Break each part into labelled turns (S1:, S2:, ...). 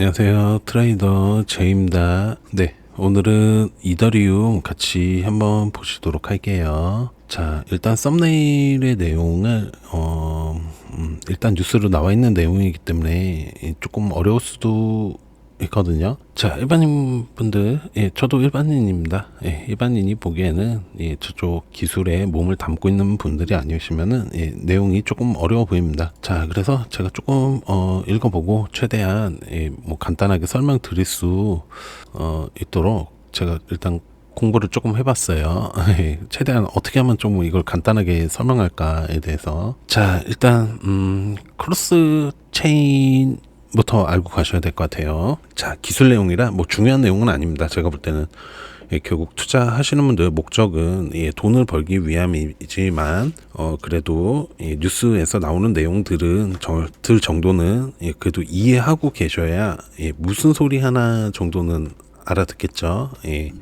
S1: 안녕하세요. 트레이더 제입니다. 네. 오늘은 이더리움 같이 한번 보시도록 할게요. 자, 일단 썸네일의 내용을, 어, 음, 일단 뉴스로 나와 있는 내용이기 때문에 조금 어려울 수도 있거든요. 자, 일반인 분들, 예, 저도 일반인입니다. 예, 일반인이 보기에는 예, 저쪽 기술에 몸을 담고 있는 분들이 아니시면은 예, 내용이 조금 어려워 보입니다. 자, 그래서 제가 조금 어, 읽어보고 최대한 예, 뭐 간단하게 설명드릴 수 어, 있도록 제가 일단 공부를 조금 해봤어요. 예, 최대한 어떻게 하면 좀 이걸 간단하게 설명할까에 대해서. 자, 일단, 음, 크로스 체인 부터 알고 가셔야 될 것 같아요. 자, 기술 내용이라 뭐 중요한 내용은 아닙니다. 제가 볼 때는 예, 결국 투자하시는 분들 목적은 예, 돈을 벌기 위함이지만 어 그래도 예, 뉴스에서 나오는 내용들은 저, 들 정도는 예, 그래도 이해하고 계셔야 예, 무슨 소리 하나 정도는 알아듣겠죠. 예.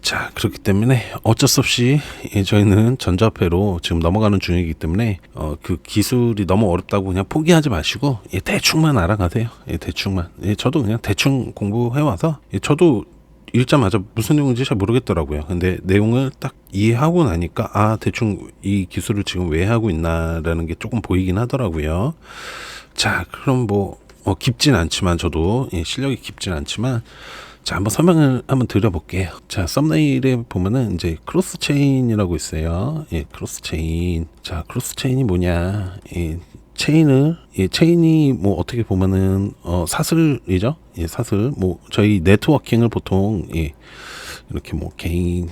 S1: 자, 그렇기 때문에 어쩔 수 없이 예, 저희는 전자화폐로 지금 넘어가는 중이기 때문에 어, 그 기술이 너무 어렵다고 그냥 포기하지 마시고 예, 대충만 알아가세요. 예, 대충만. 예, 저도 그냥 대충 공부해 와서 예, 저도 읽자마자 무슨 내용인지 잘 모르겠더라고요. 근데 내용을 딱 이해하고 나니까 아 대충 이 기술을 지금 왜 하고 있나라는 게 조금 보이긴 하더라고요. 자, 그럼 뭐 어, 깊진 않지만 저도 예, 실력이 깊진 않지만 자, 한번 설명을 한번 드려볼게요. 자, 썸네일에 보면은 이제 크로스 체인이라고 있어요. 예, 크로스 체인. 자, 크로스 체인이 뭐냐? 예, 체인을 예, 체인이 뭐 어떻게 보면은 어 사슬이죠. 예, 사슬. 뭐 저희 네트워킹을 보통 예, 이렇게 뭐 개인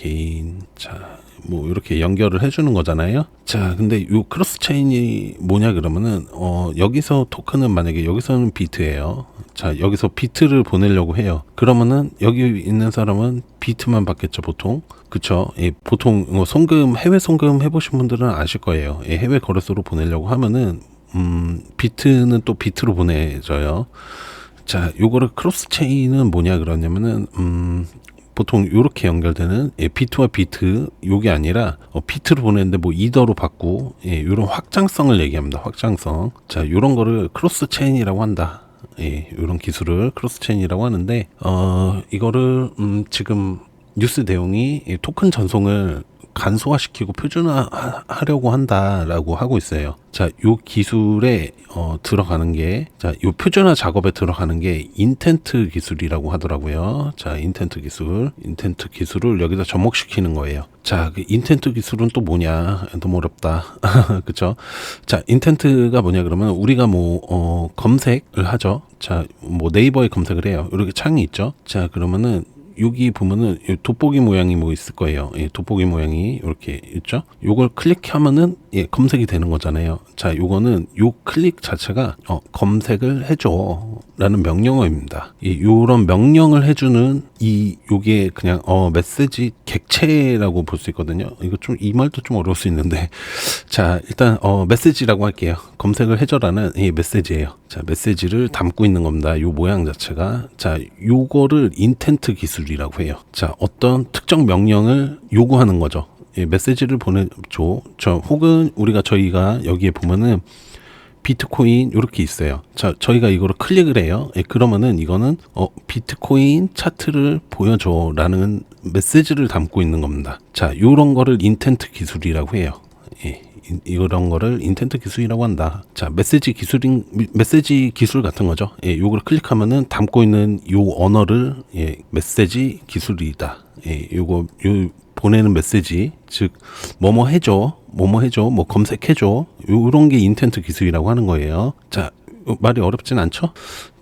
S1: 개인 자, 뭐 이렇게 연결을 해주는 거잖아요. 자, 근데 요 크로스 체인이 뭐냐 그러면은 어 여기서 토큰은 만약에 여기서는 비트예요. 자, 여기서 비트를 보내려고 해요. 그러면은 여기 있는 사람은 비트만 받겠죠, 보통. 그쵸? 예, 보통 뭐 송금 해외 송금 해보신 분들은 아실 거예요. 예, 해외 거래소로 보내려고 하면은 음 비트는 또 비트로 보내져요. 자, 요거를 크로스 체인은 뭐냐 그러냐면은 음 보통 이렇게 연결되는 예, 비트와 비트 요게 아니라 어, 비트로 보내는데 뭐 이더로 받고 예, 이런 확장성을 얘기합니다. 확장성. 자, 요런 거를 크로스 체인이라고 한다. 예, 이런 기술을 크로스 체인이라고 하는데 어 이거를 음, 지금 뉴스 내용이 토큰 전송을 간소화시키고 표준화하려고 한다라고 하고 있어요. 자, 요 기술에 어, 들어가는 게, 자, 요 표준화 작업에 들어가는 게 인텐트 기술이라고 하더라고요. 자, 인텐트 기술, 인텐트 기술을 여기다 접목시키는 거예요. 자, 그 인텐트 기술은 또 뭐냐? 너무 어렵다. 그쵸? 자, 인텐트가 뭐냐 그러면 우리가 뭐, 어, 검색을 하죠. 자, 뭐 네이버에 검색을 해요. 이렇게 창이 있죠. 자, 그러면은 여기 보면은 돋보기 모양이 뭐 있을 거예요. 예, 돋보기 모양이 이렇게 있죠. 요걸 클릭하면은 예, 검색이 되는 거잖아요. 자, 요거는 요 클릭 자체가 어, 검색을 해줘라는 명령어입니다. 예, 요런 명령을 해주는 이 요게 그냥 어 메시지 객체라고 볼 수 있거든요. 이거 좀 이 말도 좀 어려울 수 있는데 자 일단 어 메시지라고 할게요. 검색을 해줘라는 이 메시지예요. 자 메시지를 담고 있는 겁니다. 요 모양 자체가 자 요거를 인텐트 기술 이라고 해요. 자 어떤 특정 명령을 요구하는 거죠. 예, 메시지를 보내줘. 저 혹은 우리가 저희가 여기에 보면은 비트코인 이렇게 있어요. 자, 저희가 이거를 클릭을 해요. 예, 그러면은 이거는 어 비트코인 차트를 보여줘라는 메시지를 담고 있는 겁니다. 자, 요런 거를 인텐트 기술이라고 해요. 예. 이런 거를 인텐트 기술이라고 한다. 자, 메시지 기술인 메시지 기술 같은 거죠. 예, 요걸 클릭하면은 담고 있는 요 언어를 예, 메시지 기술이다. 예, 요거 요 보내는 메시지 즉 뭐뭐 해줘 뭐뭐 해줘 뭐 검색해줘 요런 게 인텐트 기술이라고 하는 거예요 자 말이 어렵진 않죠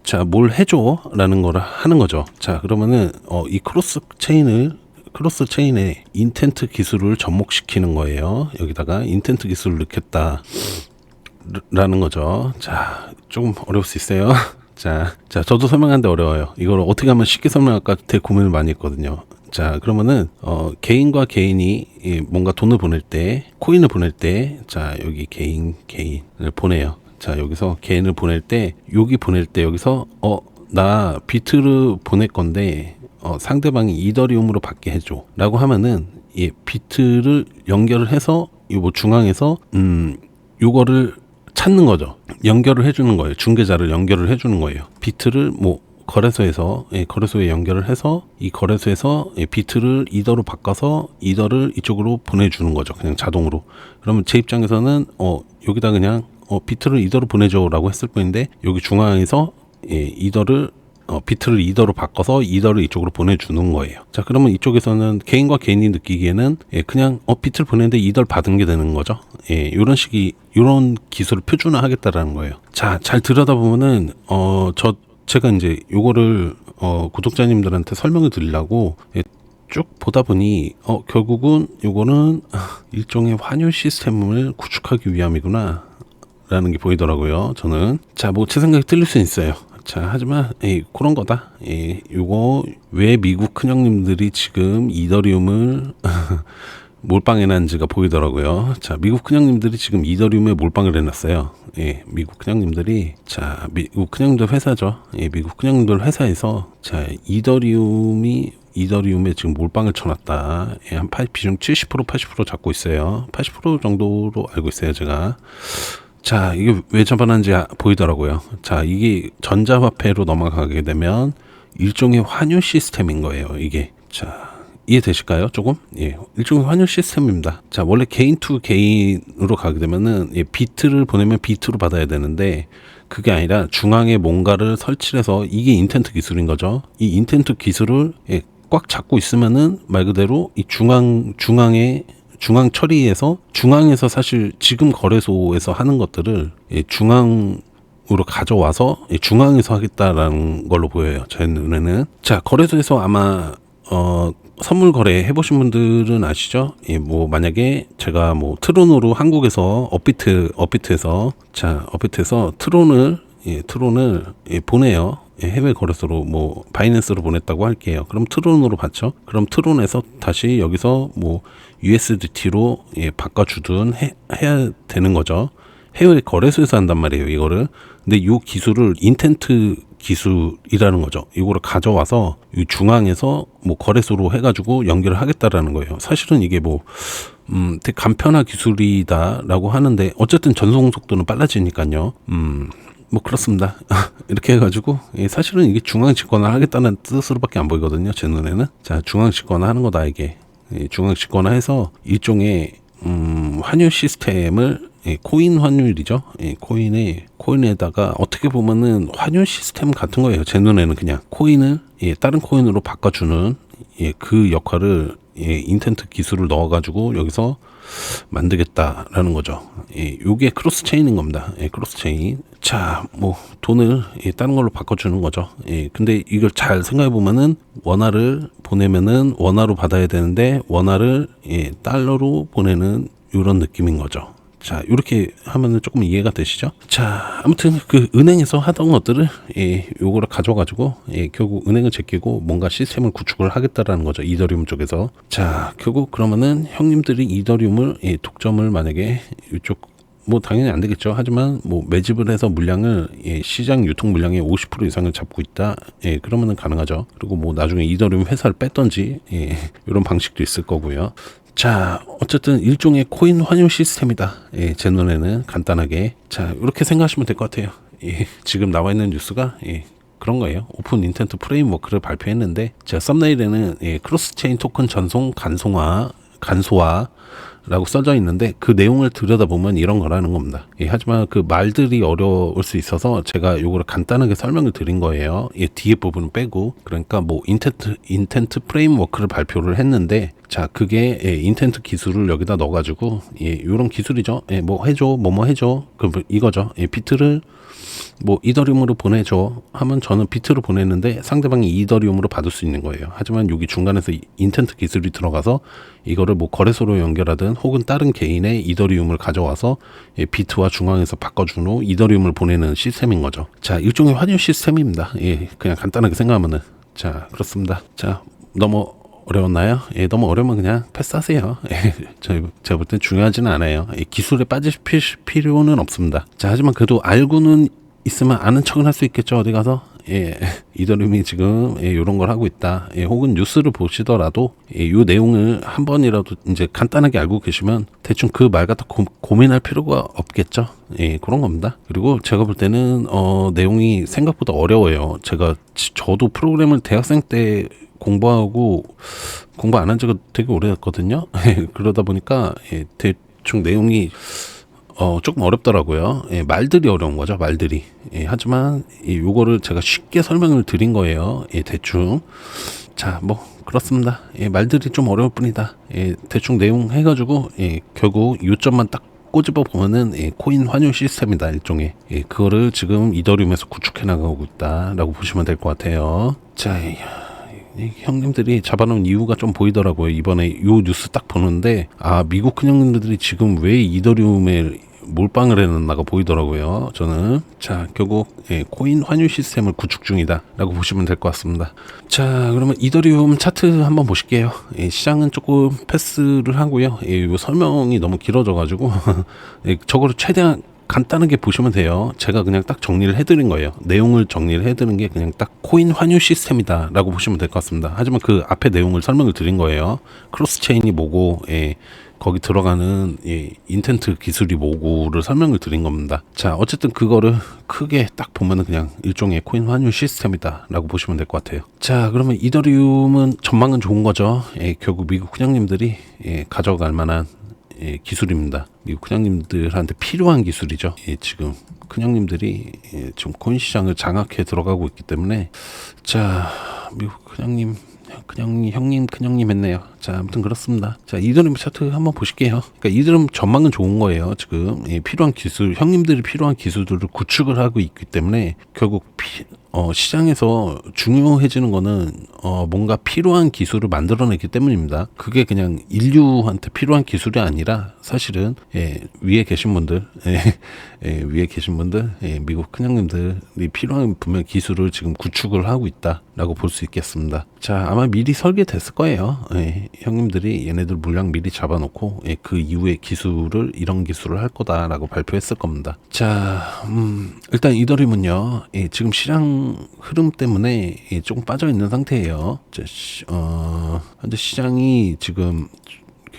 S1: 자 뭘 해줘 라는 거를 하는 거죠 자 그러면은 어, 이 크로스 체인을 크로스 체인에 인텐트 기술을 접목시키는 거예요 여기다가 인텐트 기술을 넣겠다 라는 거죠 자 조금 어려울 수 있어요 자, 자, 저도 설명하는데 어려워요. 이걸 어떻게 하면 쉽게 설명할까 되게 고민을 많이 했거든요. 자, 그러면은, 어, 개인과 개인이 뭔가 돈을 보낼 때, 코인을 보낼 때, 자, 여기 개인, 개인을 보내요. 자, 여기서 개인을 보낼 때, 여기 보낼 때, 여기서, 어, 나 비트를 보낼 건데, 어, 상대방이 이더리움으로 받게 해줘. 라고 하면은, 예, 비트를 연결을 해서, 이뭐 중앙에서, 음, 요거를 찾는 거죠. 연결을 해주는 거예요. 중개자를 연결을 해주는 거예요. 비트를 뭐 거래소에서 예, 거래소에 연결을 해서 이 거래소에서 예, 비트를 이더로 바꿔서 이더를 이쪽으로 보내주는 거죠. 그냥 자동으로. 그러면 제 입장에서는 어 여기다 그냥 어 비트를 이더로 보내줘라고 했을 뿐인데 여기 중앙에서 예, 이더를 어, 비트를 이더로 바꿔서 이더를 이쪽으로 보내주는 거예요. 자, 그러면 이쪽에서는 개인과 개인이 느끼기에는 예, 그냥 어, 비트를 보내는데 이더를 받은 게 되는 거죠. 예, 이런 식이 이런 기술을 표준화하겠다라는 거예요. 자, 잘 들여다보면은 어, 저 제가 이제 요거를 어, 구독자님들한테 설명을 드리려고 예, 쭉 보다 보니 어, 결국은 요거는 아, 일종의 환율 시스템을 구축하기 위함이구나. 라는 게 보이더라고요. 저는 자, 뭐 제 생각이 틀릴 수 있어요. 자, 하지만 예, 그런 거다. 예, 요거 왜 미국 큰형님들이 지금 이더리움을 몰빵해 놨는지가 보이더라고요. 자, 미국 큰형님들이 지금 이더리움에 몰빵을 해놨어요. 예, 미국 큰형님들이 자, 미국 큰형님들 회사죠. 예, 미국 큰형님들 회사에서 자, 이더리움이 이더리움에 지금 몰빵을 쳐놨다. 예, 한 80, 비중 70% 80% 잡고 있어요. 80% 정도로 알고 있어요, 제가. 자, 이게 왜 아- 보이더라고요. 자, 이게 전자화폐로 넘어가게 되면 일종의 환율 시스템인 거예요, 이게. 자, 이해되실까요? 조금? 예. 일종의 환율 시스템입니다. 자, 원래 개인 투 개인으로 가게 되면은 예, 비트를 보내면 비트로 받아야 되는데 그게 아니라 중앙에 뭔가를 설치해서 이게 인텐트 기술인 거죠. 이 인텐트 기술을 예, 꽉 잡고 있으면은 말 그대로 이 중앙 중앙에 중앙 처리에서 중앙에서 사실 지금 거래소에서 하는 것들을 예, 중앙 으로 가져와서 이 중앙에서 하겠다라는 걸로 보여요. 제 눈에는. 자, 거래소에서 아마 어 선물 거래 해보신 분들은 아시죠? 예, 뭐 만약에 제가 뭐 트론으로 한국에서 업비트 업비트에서 자 업비트에서 트론을 예, 트론을 예, 보내요. 예, 해외 거래소로 뭐 바이낸스로 보냈다고 할게요. 그럼 트론으로 받죠. 그럼 트론에서 다시 여기서 뭐 USDT로 예, 바꿔주든 해, 해야 되는 거죠. 해외 거래소에서 한단 말이에요, 이거를. 근데 이 기술을 인텐트 기술이라는 거죠. 이거를 가져와서 이 중앙에서 뭐 거래소로 해가지고 연결을 하겠다라는 거예요. 사실은 이게 뭐, 음, 되게 간편한 기술이다라고 하는데, 어쨌든 전송 속도는 빨라지니까요. 음, 뭐 그렇습니다. 이렇게 해가지고 예, 사실은 이게 중앙 집권을 하겠다는 뜻으로밖에 안 보이거든요. 제 눈에는 자 중앙 집권을 하는 거다 이게 예, 중앙 집권을 해서 일종의 음, 환율 시스템을 예, 코인 환율이죠. 예, 코인에 코인에다가 어떻게 보면은 환율 시스템 같은 거예요. 제 눈에는 그냥 코인을 예, 다른 코인으로 바꿔주는 예, 그 역할을 예, 인텐트 기술을 넣어가지고 여기서 만들겠다라는 거죠. 예, 요게 크로스 체인인 겁니다. 예, 크로스 체인. 자, 뭐 돈을 예, 다른 걸로 바꿔주는 거죠. 예, 근데 이걸 잘 생각해 보면은 원화를 보내면은 원화로 받아야 되는데 원화를 예, 달러로 보내는 이런 느낌인 거죠. 자, 이렇게 하면은 조금 이해가 되시죠? 자, 아무튼 그 은행에서 하던 것들을 예, 요거를 가져가지고 예, 결국 은행을 제끼고 뭔가 시스템을 구축을 하겠다라는 거죠. 이더리움 쪽에서. 자, 결국 그러면은 형님들이 이더리움을 예, 독점을 만약에 이쪽 뭐 당연히 안 되겠죠. 하지만 뭐 매집을 해서 물량을 예, 시장 유통 물량의 50% 이상을 잡고 있다. 예, 그러면은 가능하죠. 그리고 뭐 나중에 이더리움 회사를 뺐던지 예, 이런 방식도 있을 거고요. 자, 어쨌든 일종의 코인 환율 시스템이다. 예, 제 눈에는 간단하게. 자, 이렇게 생각하시면 될 것 같아요. 예, 지금 나와 있는 뉴스가 예, 그런 거예요. 오픈 인텐트 프레임워크를 발표했는데 제가 썸네일에는 예, 크로스 체인 토큰 전송 간송화 간소화 라고 써져 있는데 그 내용을 들여다보면 이런 거라는 겁니다. 예, 하지만 그 말들이 어려울 수 있어서 제가 요거를 간단하게 설명을 드린 거예요. 예, 뒤에 부분은 빼고 그러니까 뭐 인텐트 인텐트 프레임워크를 발표를 했는데 자 그게 예, 인텐트 기술을 여기다 넣어가지고 예, 요런 기술이죠. 예, 뭐 해줘 뭐뭐 해줘 그 이거죠. 예, 비트를 뭐 이더리움으로 보내줘 하면 저는 비트로 보내는데 상대방이 이더리움으로 받을 수 있는 거예요. 하지만 여기 중간에서 이- 인텐트 기술이 들어가서 이거를 뭐 거래소로 연결하든 혹은 다른 개인의 이더리움을 가져와서 예, 비트와 중앙에서 바꿔준 후 이더리움을 보내는 시스템인 거죠. 자 일종의 환율 시스템입니다. 예, 그냥 간단하게 생각하면은 자 그렇습니다. 자 너무 어려웠나요? 예, 너무 어려우면 그냥 패스하세요. 예, 저, 제가 볼 땐 중요하지는 않아요. 예, 기술에 피- 필요는 없습니다. 자, 하지만 그래도 알고는 있으면 아는 척은 할 수 있겠죠, 어디 가서. 예, 이더리움이 지금 예, 이런 걸 하고 있다. 예, 혹은 뉴스를 보시더라도 예, 이 내용을 한 번이라도 이제 간단하게 알고 계시면 대충 그말 갖다 고, 고민할 필요가 없겠죠. 예, 그런 겁니다. 그리고 제가 볼 때는 어, 내용이 생각보다 어려워요. 제가 지- 저도 프로그램을 대학생 때 공부하고 공부 안 한 지가 되게 오래됐거든요. 그러다 보니까 예, 대충 내용이 어, 조금 어렵더라고요. 예, 말들이 어려운 거죠, 말들이. 예, 하지만, 예, 요거를 제가 쉽게 설명을 드린 거예요. 예, 대충. 자, 뭐, 그렇습니다. 예, 말들이 좀 어려울 뿐이다. 예, 대충 내용 해가지고, 예, 결국 요점만 딱 꼬집어 보면은, 예, 코인 환율 시스템이다, 일종의. 예, 그거를 지금 이더리움에서 구축해 나가고 있다라고 보시면 될 것 같아요. 자, 이- 이 형님들이 잡아놓은 이유가 좀 보이더라고요. 이번에 요 뉴스 딱 보는데 아 미국 큰 형님들이 지금 왜 이더리움에 몰빵을 해놨나가 보이더라고요. 저는 자 결국 예, 코인 환율 시스템을 구축 중이다라고 보시면 될 것 같습니다. 자 그러면 이더리움 차트 한번 보실게요. 예, 시장은 조금 패스를 하고요. 예, 요 설명이 너무 길어져가지고 예, 저거를 최대한 간단하게 보시면 돼요. 제가 그냥 딱 정리를 해드린 거예요. 내용을 정리를 해드린 게 그냥 딱 코인 환율 시스템이다 라고 보시면 될 것 같습니다. 하지만 그 앞에 내용을 설명을 드린 거예요. 크로스 체인이 뭐고, 예, 거기 들어가는 예, 인텐트 기술이 뭐고를 설명을 드린 겁니다. 자, 어쨌든 그거를 크게 딱 보면은 그냥 일종의 코인 환율 시스템이다라고 보시면 될 것 같아요. 자, 그러면 이더리움은 전망은 좋은 거죠. 예, 결국 미국 큰형님들이 예, 가져갈 만한 예, 기술입니다. 미국 큰형님들한테 필요한 기술이죠. 예, 지금 큰형님들이 예, 지금 코인 시장을 장악해 들어가고 있기 때문에 자 미국 큰형님 큰형 형님 큰형님 했네요. 자 아무튼 그렇습니다. 자 이드름 차트 한번 보실게요. 그러니까 이드름 전망은 좋은 거예요. 지금 예, 필요한 기술 형님들이 필요한 기술들을 구축을 하고 있기 때문에 결국 피, 어, 시장에서 중요해지는 거는 어, 뭔가 필요한 기술을 만들어내기 때문입니다. 그게 그냥 인류한테 필요한 기술이 아니라 사실은 예, 위에 계신 분들, 예, 예, 위에 계신 분들, 예, 미국 큰형님들이 필요한 분명 기술을 지금 구축을 하고 있다라고 볼 수 있겠습니다. 자, 아마 미리 설계됐을 거예요. 예, 형님들이 얘네들 물량 미리 잡아놓고 예, 그 이후에 기술을 이런 기술을 할 거다라고 발표했을 겁니다. 자, 음, 일단 이더리움은요, 예, 지금 시장 흐름 때문에 예, 조금 빠져 있는 상태예요. 자, 시, 어, 현재 시장이 지금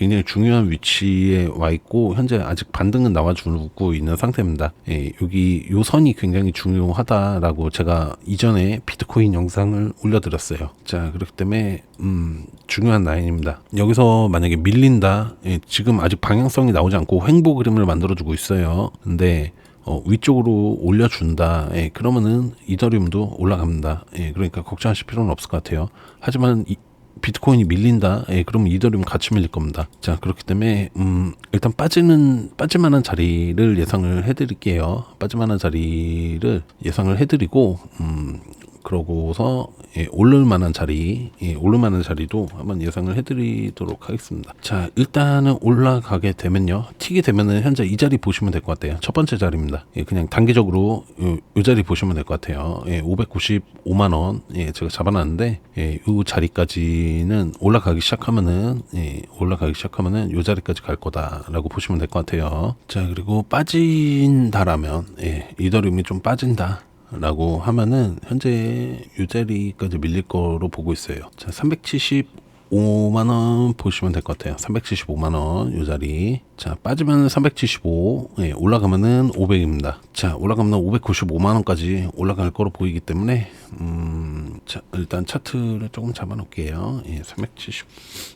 S1: 굉장히 중요한 위치에 와 있고 현재 아직 반등은 나와주고 있는 상태입니다. 예, 여기 요 선이 굉장히 중요하다라고 제가 이전에 비트코인 영상을 올려드렸어요. 자 그렇기 때문에 음, 중요한 라인입니다. 여기서 만약에 밀린다, 예, 지금 아직 방향성이 나오지 않고 횡보 그림을 만들어주고 있어요. 근데 어, 위쪽으로 올려준다. 예, 그러면은 이더리움도 올라갑니다. 예, 그러니까 걱정하실 필요는 없을 것 같아요. 하지만 이, 비트코인이 밀린다. 예, 그럼 이더리움 같이 밀릴 겁니다. 자, 그렇기 때문에 음, 일단 빠지는 빠질 만한 자리를 예상을 해드릴게요. 빠질 만한 자리를 예상을 해드리고 음, 그러고서 예, 오를 만한 자리, 예, 오를 만한 자리도 한번 예상을 해드리도록 하겠습니다. 자, 일단은 올라가게 되면요, 튀게 되면은 현재 이 자리 보시면 될 것 같아요. 첫 번째 자리입니다. 예, 그냥 단기적으로 요, 요 자리 보시면 될 것 같아요. 예, 595만 원, 예, 제가 잡아놨는데, 예, 요 자리까지는 올라가기 시작하면은, 예, 올라가기 시작하면은 요 자리까지 갈 거다라고 보시면 될 것 같아요. 자, 그리고 빠진다라면, 예, 이더리움이 좀 빠진다. 라고 하면은 현재 이 자리까지 밀릴 거로 보고 있어요. 자, 375 만원 보시면 될 것 같아요. 375만 원이 자리. 자, 빠지면 375, 예, 올라가면은 500입니다. 자, 올라가면 595만 원까지 올라갈 거로 보이기 때문에 음, 자, 일단 차트를 조금 잡아 놓을게요. 예, 370.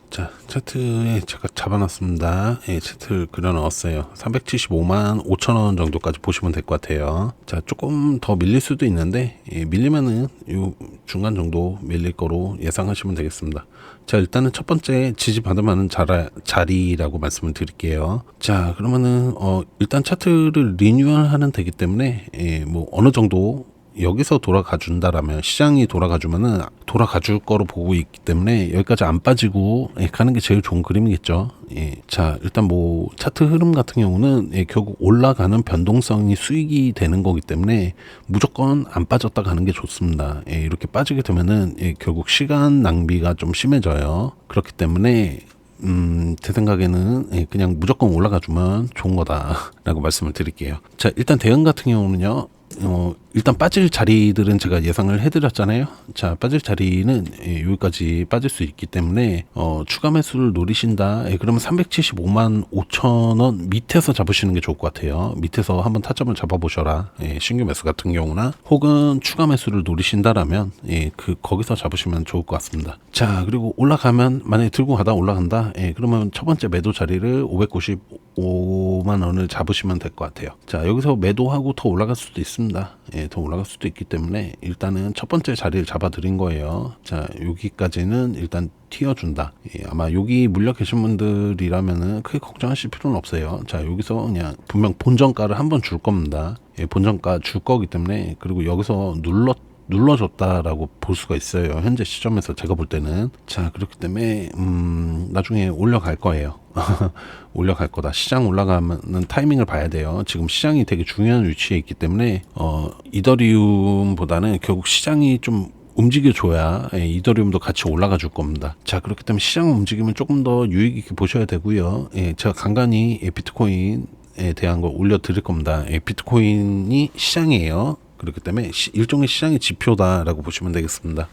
S1: 자, 차트에 제가 잡아 놨습니다. 예, 차트를 그려 넣었어요. 375만 5천 원 정도까지 보시면 될 것 같아요. 자, 조금 더 밀릴 수도 있는데 예, 밀리면은 요 중간 정도 밀릴 거로 예상하시면 되겠습니다. 자, 일단은 첫 번째 지지받을 만한 자라, 자리라고 말씀을 드릴게요. 자, 그러면은 어 일단 차트를 리뉴얼 하는 되기 때문에 예, 뭐 어느 정도 여기서 돌아가 준다라면 시장이 돌아가 주면은 돌아가 줄 거로 보고 있기 때문에 여기까지 안 빠지고 예, 가는 게 제일 좋은 그림이겠죠. 예. 자, 일단 뭐 차트 흐름 같은 경우는 예, 결국 올라가는 변동성이 수익이 되는 거기 때문에 무조건 안 빠졌다 가는 게 좋습니다. 예, 이렇게 빠지게 되면은 예, 결국 시간 낭비가 좀 심해져요. 그렇기 때문에 음, 제 생각에는 예, 그냥 무조건 올라가 주면 좋은 거다라고 말씀을 드릴게요. 자, 일단 대응 같은 경우는요. 어, 일단 빠질 자리들은 제가 예상을 해드렸잖아요. 자, 빠질 자리는 예, 여기까지 빠질 수 있기 때문에 어, 추가 매수를 노리신다. 예, 그러면 375만 5천 원 밑에서 잡으시는 게 좋을 것 같아요. 밑에서 한번 타점을 잡아보셔라. 예, 신규 매수 같은 경우나 혹은 추가 매수를 노리신다라면 예, 그 거기서 잡으시면 좋을 것 같습니다. 자, 그리고 올라가면 만약에 들고 가다 올라간다. 예, 그러면 첫 번째 매도 자리를 595만 원을 잡으시면 될 것 같아요. 자, 여기서 매도하고 더 올라갈 수도 있습니다. 예, 더 올라갈 수도 있기 때문에 일단은 첫 번째 자리를 잡아 드린 거예요. 자, 여기까지는 일단 튀어준다. 예, 아마 여기 물려 계신 분들이라면은 크게 걱정하실 필요는 없어요. 자, 여기서 그냥 분명 본전가를 한번 줄 겁니다. 예, 본전가 줄 거기 때문에 그리고 여기서 눌렀 눌러줬다라고 볼 수가 있어요. 현재 시점에서 제가 볼 때는. 자, 그렇기 때문에, um, 나중에 올라갈 거예요. 올라갈 거다. 시장 올라가면 타이밍을 봐야 돼요. 지금 시장이 되게 중요한 위치에 있기 때문에, 어, 이더리움보다는 결국 시장이 좀 움직여줘야 예, 이더리움도 같이 올라가 줄 겁니다. 자 그렇기 때문에 시장 움직임을 조금 더 유익 있게 보셔야 되고요. 예, 제가 간간히 예, 비트코인에 대한 걸 올려드릴 겁니다. 예, 비트코인이 시장이에요. 그렇기 때문에 시, 일종의 시장의 지표다라고 보시면 되겠습니다.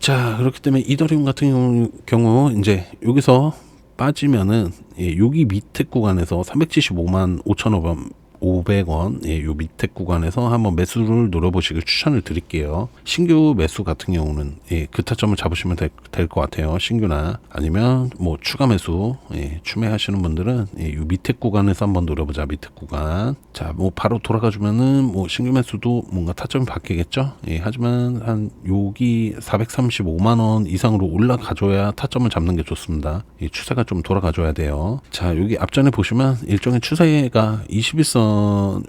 S1: 자 그렇기 때문에 이더리움 같은 경우 이제 여기서 빠지면은 예, 여기 밑에 구간에서 375만 5천원 500원 예, 요 밑에 구간에서 한번 매수를 노려보시길 추천을 드릴게요. 신규 매수 같은 경우는 예, 그 타점을 잡으시면 될것 같아요. 신규나 아니면 뭐 추가 매수 예, 추매하시는 분들은 예, 요 밑에 구간에서 한번 노려보자. 밑에 구간. 자, 뭐 바로 돌아가 주면은 뭐 신규 매수도 뭔가 타점이 바뀌겠죠. 예, 하지만 한 여기 435만 원 이상으로 올라가줘야 타점을 잡는 게 좋습니다. 이 추세가 좀 돌아가줘야 돼요. 자, 여기 앞전에 보시면 일종의 추세가 21선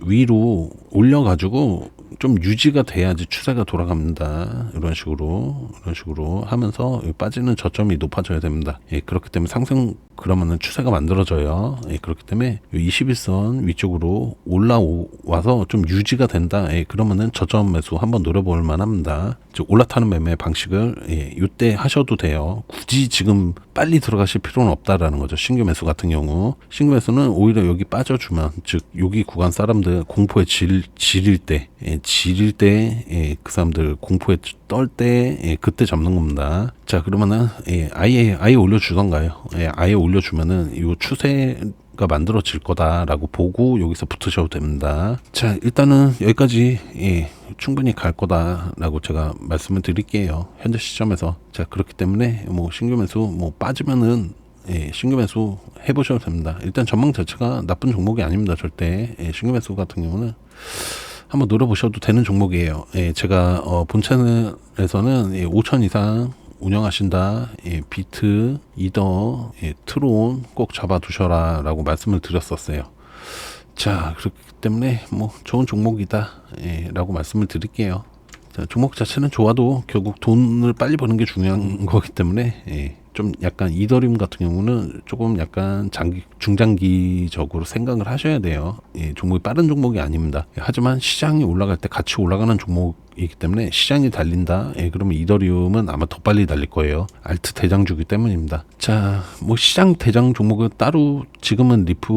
S1: 위로 올려가지고 좀 유지가 돼야지 추세가 돌아갑니다. 이런 식으로 이런 식으로 하면서 빠지는 저점이 높아져야 됩니다. 예, 그렇기 때문에 상승 그러면은 추세가 만들어져요. 예, 그렇기 때문에 21선 위쪽으로 올라와서 좀 유지가 된다. 예, 그러면은 저점 매수 한번 노려볼 만합니다. 즉 올라타는 매매 방식을 예, 이때 하셔도 돼요. 굳이 지금 빨리 들어가실 필요는 없다라는 거죠. 신규 매수 같은 경우 신규 매수는 오히려 여기 빠져주면 즉 여기 구간 사람들 공포에 질, 지릴 때 예, 지릴 때그 예, 그 사람들 공포에 떨때 예, 그때 잡는 겁니다. 자 그러면은 예, 아예 아예 올려주던가요. 예, 아예 올려주면은 이 추세 가 만들어질 거다라고 보고 여기서 붙으셔도 됩니다. 자 일단은 여기까지 예, 충분히 갈 거다라고 제가 말씀을 드릴게요. 현재 시점에서 자 그렇기 때문에 뭐 신규 매수 뭐 빠지면은 예, 신규 매수 해보셔도 됩니다. 일단 전망 자체가 나쁜 종목이 아닙니다. 절대 예, 신규 매수 같은 경우는 한번 노려보셔도 되는 종목이에요. 예, 제가 어, 본 채널에서는 예, 5천 이상 운영하신다. 예, 비트, 이더, 예, 트론 꼭 잡아두셔라 라고 말씀을 드렸었어요. 자, 그렇기 때문에 뭐 좋은 종목이다. 예, 라고 말씀을 드릴게요. 자, 종목 자체는 좋아도 결국 돈을 빨리 버는 게 중요한 거기 때문에 예, 좀 약간 이더리움 같은 경우는 조금 약간 장기 중장기적으로 생각을 하셔야 돼요. 예, 종목이 빠른 종목이 아닙니다. 예, 하지만 시장이 올라갈 때 같이 올라가는 종목 이기 때문에 시장이 달린다. 예, 그러면 이더리움은 아마 더 빨리 달릴 거예요. 알트 대장주기 때문입니다. 자, 뭐 시장 대장 종목은 따로 지금은 리플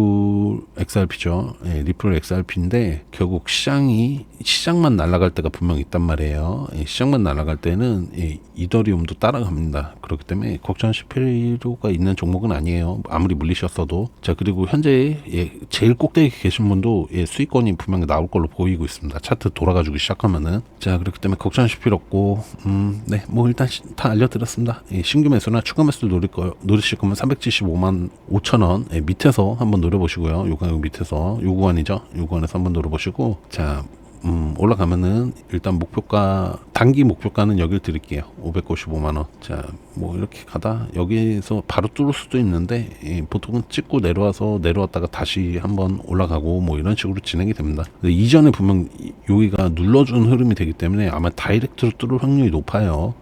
S1: XRP죠. 예, 리플 XRP인데 결국 시장이 시장만 날아갈 때가 분명 있단 말이에요. 예, 시장만 날아갈 때는 예, 이더리움도 따라갑니다. 그렇기 때문에 걱정하실 필요가 있는 종목은 아니에요. 아무리 물리셨어도. 자 그리고 현재 예, 제일 꼭대기 계신 분도 예, 수익권이 분명히 나올 걸로 보이고 있습니다. 차트 돌아가지고 시작하면은 자 그렇기 때문에 걱정하실 필요 없고 음 네 뭐 일단 시, 다 알려드렸습니다. 예, 신규 매수나 추가 매수를 노릴 거 노리실 거면 375만 5천 원 예, 밑에서 한번 노려보시고요. 요 가격 밑에서 요 구간이죠. 요 구간에서 한번 노려보시고 자 음, 올라가면은 일단 목표가 단기 목표가는 여기를 드릴게요. 595만 원. 자, 뭐 이렇게 가다 여기서 바로 뚫을 수도 있는데 예, 보통은 찍고 내려와서 내려왔다가 다시 한번 올라가고 뭐 이런 식으로 진행이 됩니다. 이전에 분명 여기가 눌러준 흐름이 되기 때문에 아마 다이렉트로 뚫을 확률이 높아요.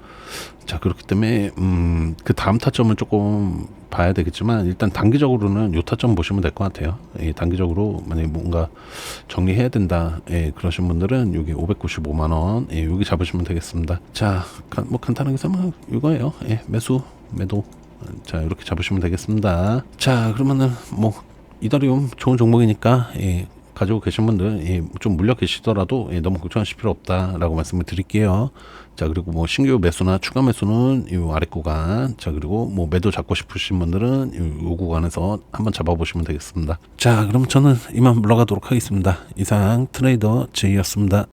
S1: 자 그렇기 때문에 음, 그 다음 타점을 조금 봐야 되겠지만 일단 단기적으로는 요 타점 보시면 될 것 같아요. 예, 단기적으로 만약에 뭔가 정리해야 된다. 예, 그러신 분들은 여기 595만 원 예, 여기 잡으시면 되겠습니다. 자, 간, 뭐 간단하게 설명 이거예요. 예, 매수, 매도. 자 이렇게 잡으시면 되겠습니다. 자 그러면은 뭐 이더리움 좋은 종목이니까 예, 가지고 계신 분들 예, 좀 물려 계시더라도 예, 너무 걱정하실 필요 없다라고 말씀을 드릴게요. 자 그리고 뭐 신규 매수나 추가 매수는 이 아래 구간 자 그리고 뭐 매도 잡고 싶으신 분들은 이, 요 구간에서 한번 잡아보시면 되겠습니다. 자 그럼 저는 이만 물러가도록 하겠습니다. 이상 트레이더 제이였습니다.